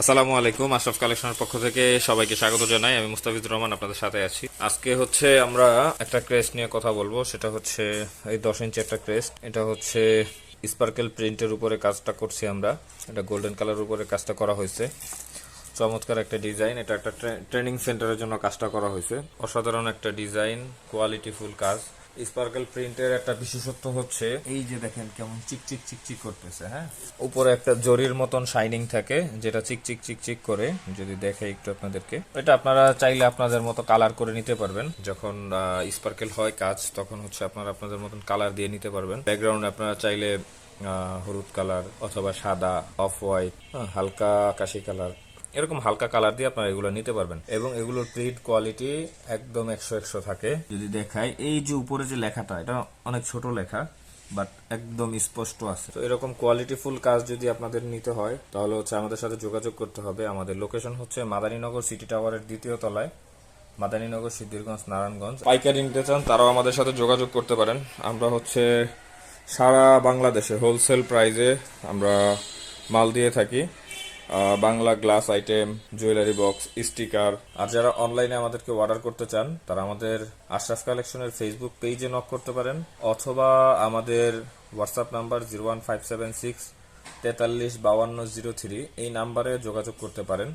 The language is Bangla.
আসসালামু আলাইকুম, আশরাফ কালেকশনের পক্ষ থেকে সবাইকে স্বাগত জানাই। আমি মুস্তাফিজুর রহমান, আপনাদের সাথে আছি। আজকে হচ্ছে আমরা একটা ক্রেস্ট নিয়ে কথা বলব। সেটা হচ্ছে এই দশ ইঞ্চি একটা ক্রেস্ট। এটা হচ্ছে স্পার্কেল প্রিন্টের উপরে কাজটা করছি আমরা। এটা গোল্ডেন কালার উপরে কাজটা করা হয়েছে। চমৎকার একটা ডিজাইন। এটা একটা ট্রেনিং সেন্টারের জন্য কাজটা করা হয়েছে। অসাধারণ একটা ডিজাইন, কোয়ালিটিফুল কাজ। স্পার্কেল প্রিন্টের একটা বিশেষত্ব হচ্ছে, এই যে দেখেন কেমন চিকচিক চিকচিক করতেছে হ্যাঁ? উপরে একটা জরির মতন শাইনিং থাকে, যেটা চিকচিক চিকচিক করে, যদি দেখে একটু আপনাদেরকে। এটা আপনারা চাইলে আপনাদের মতো কালার করে নিতে পারবেন। যখন স্পার্কেল হয় কাজ, তখন হচ্ছে আপনারা আপনাদের মতন কালার দিয়ে নিতে পারবেন। ব্যাকগ্রাউন্ড আপনারা চাইলে হলুদ কালার অথবা সাদা অফ হোয়াইট হালকা আকাশি কালার এরকম হালকা কালার দিয়ে আপনারা এগুলো নিতে পারবেন। এবং এগুলোর প্রিন্ট কোয়ালিটি একদম একশো একশো থাকে। যদি দেখাই, এই যে উপরে যে লেখাটা, এটা অনেক ছোট লেখা বাট একদম স্পষ্ট আছে। তো এরকম কোয়ালিটিফুল কাজ যদি আপনাদের নিতে হয়, তাহলে হচ্ছে আমাদের সাথে যোগাযোগ করতে হবে। আমাদের লোকেশন হচ্ছে মাদারীনগর সিটি টাওয়ারের দ্বিতীয় তলায়, মাদারীনগর, সিদ্ধিরগঞ্জ, নারায়ণগঞ্জ। পাইকারি নিতে চান, তারাও আমাদের সাথে যোগাযোগ করতে পারেন। আমরা হচ্ছে সারা বাংলাদেশে হোলসেল প্রাইজে আমরা মাল দিয়ে থাকি। Bangla glass item, jewellery box, sticker. আর যারা অনলাইনে আমাদেরকে অর্ডার করতে চান, তারা আমাদের আশরাফ কালেকশনের ফেসবুক পেজে নক করতে পারেন, অথবা আমাদের WhatsApp number zero one five seven six তেতাল্লিশ বাউান্ন জিরো থ্রি এই নাম্বারে যোগাযোগ করতে পারেন।